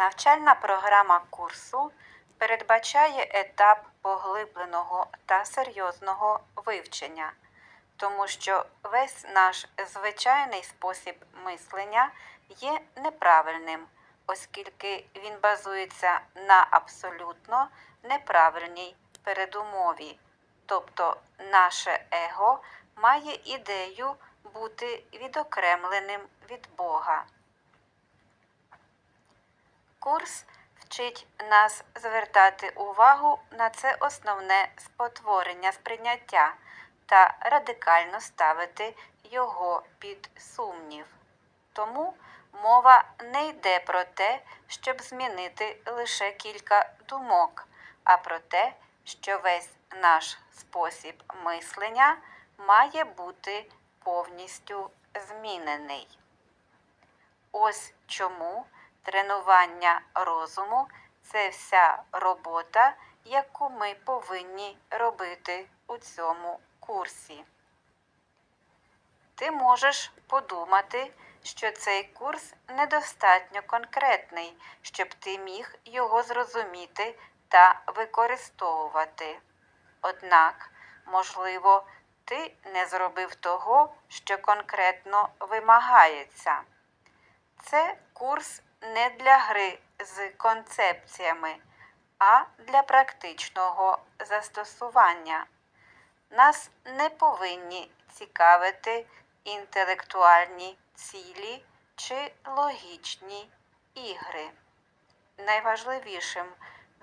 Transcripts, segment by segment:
Навчальна програма курсу передбачає етап поглибленого та серйозного вивчення, тому що весь наш звичайний спосіб мислення є неправильним, оскільки він базується на абсолютно неправильній передумові. Тобто наше его має ідею бути відокремленим від Бога. Курс вчить нас звертати увагу на це основне спотворення сприйняття та радикально ставити його під сумнів. Тому мова не йде про те, щоб змінити лише кілька думок, а про те, що весь наш спосіб мислення має бути повністю змінений. Ось чому тренування розуму це вся робота, яку ми повинні робити у цьому курсі. Ти можеш подумати, що цей курс недостатньо конкретний, щоб ти міг його зрозуміти та використовувати. Однак, можливо, ти не зробив того, що конкретно вимагається. Це курс не для гри з концепціями, а для практичного застосування. Нас не повинні цікавити інтелектуальні цілі чи логічні ігри. Найважливішим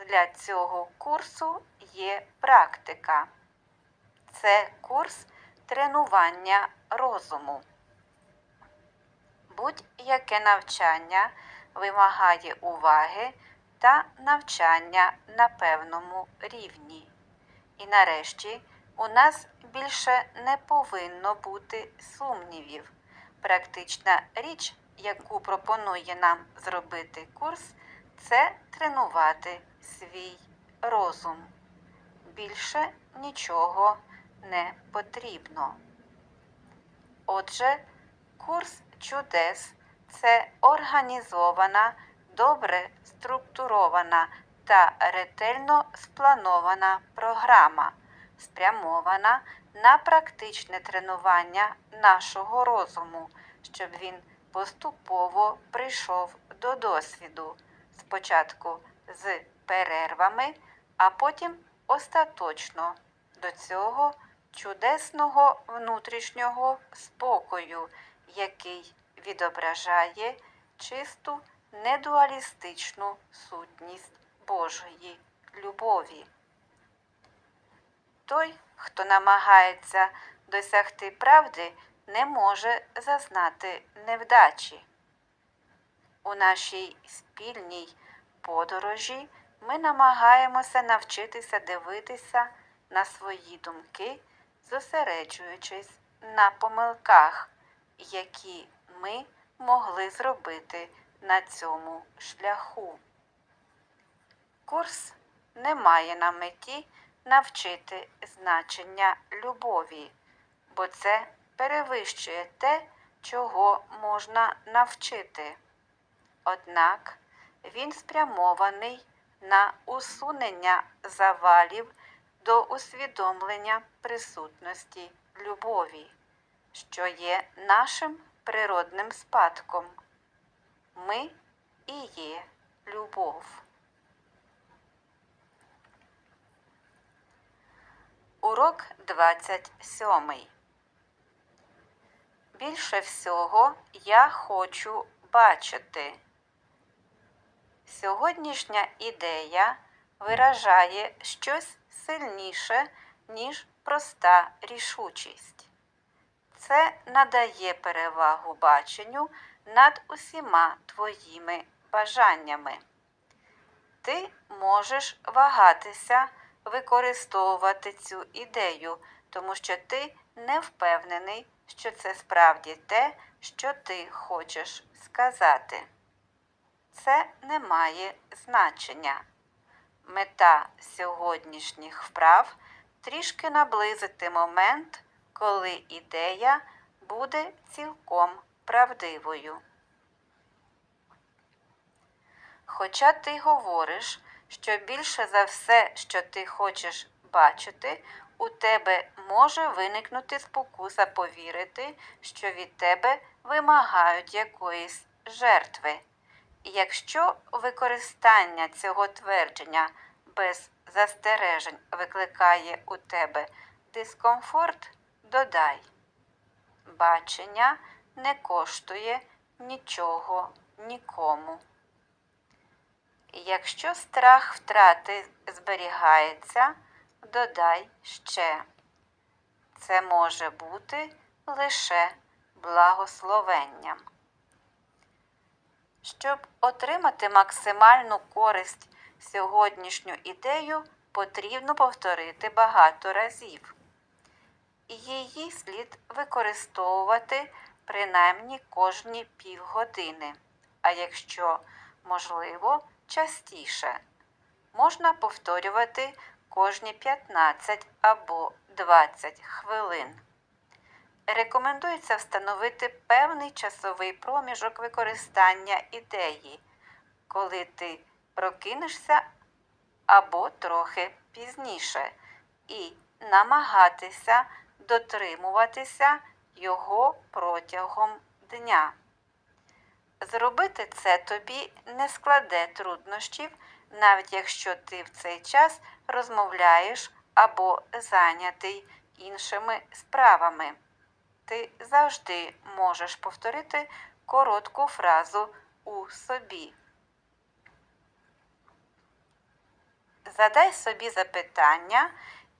для цього курсу є практика. Це курс тренування розуму. Будь-яке навчання вимагає уваги та навчання на певному рівні. І нарешті у нас більше не повинно бути сумнівів. Практична річ, яку пропонує нам зробити курс, це тренувати свій розум. Більше нічого не потрібно. Отже, курс чудес це організована, добре структурована та ретельно спланована програма, спрямована на практичне тренування нашого розуму, щоб він поступово прийшов до досвіду, спочатку з перервами, а потім остаточно до цього чудесного внутрішнього спокою, який відображає чисту недуалістичну сутність Божої любові. Той, хто намагається досягти правди, не може зазнати невдачі. У нашій спільній подорожі ми намагаємося навчитися дивитися на свої думки, зосереджуючись на помилках, які ми могли зробити на цьому шляху. Курс не має на меті навчити значення любові, бо це перевищує те, чого можна навчити. Однак він спрямований на усунення завалів до усвідомлення присутності любові, що є нашим природним спадком. Ми і є любов. Урок 27. Більше всього я хочу бачити. Сьогоднішня ідея виражає щось сильніше, ніж проста рішучість. Це надає перевагу баченню над усіма твоїми бажаннями. Ти можеш вагатися використовувати цю ідею, тому що ти не впевнений, що це справді те, що ти хочеш сказати. Це не має значення. Мета сьогоднішніх вправ трішки наблизити момент, коли ідея буде цілком правдивою. Хоча ти говориш, що більше за все, що ти хочеш бачити, у тебе може виникнути спокуса повірити, що від тебе вимагають якоїсь жертви. Якщо використання цього твердження без застережень викликає у тебе дискомфорт, додай. Бачення не коштує нічого нікому. Якщо страх втрати зберігається, додай ще. Це може бути лише благословенням. Щоб отримати максимальну користь сьогоднішню ідею, потрібно повторити багато разів. Її слід використовувати принаймні кожні півгодини, а якщо можливо, частіше. Можна повторювати кожні 15 або 20 хвилин. Рекомендується встановити певний часовий проміжок використання ідеї, коли ти прокинешся або трохи пізніше, і намагатися дотримуватися його протягом дня. Зробити це тобі не складе труднощів, навіть якщо ти в цей час розмовляєш або зайнятий іншими справами. Ти завжди можеш повторити коротку фразу у собі. Задай собі запитання,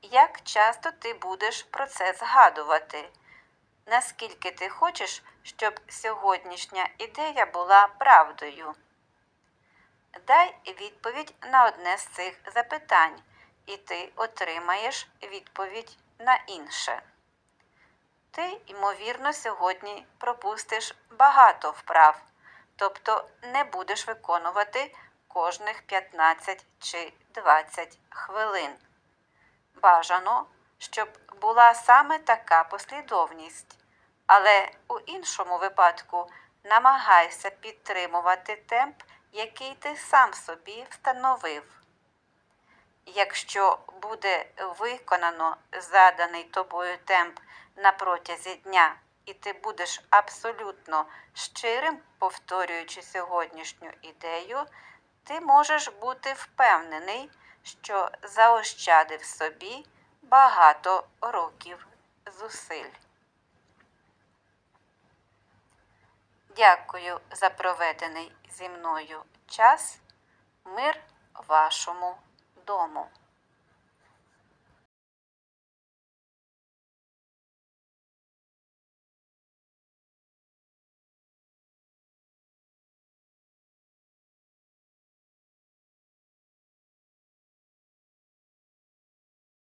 як часто ти будеш про це згадувати. Наскільки ти хочеш, щоб сьогоднішня ідея була правдою? Дай відповідь на одне з цих запитань, і ти отримаєш відповідь на інше. Ти, ймовірно, сьогодні пропустиш багато вправ, тобто не будеш виконувати кожних 15 чи 20 хвилин. Бажано, щоб була саме така послідовність, але у іншому випадку намагайся підтримувати темп, який ти сам собі встановив. Якщо буде виконано заданий тобою темп на протязі дня, і ти будеш абсолютно щирим, повторюючи сьогоднішню ідею, ти можеш бути впевнений, що заощадив собі багато років зусиль. Дякую за проведений зі мною час. Мир вашому дому.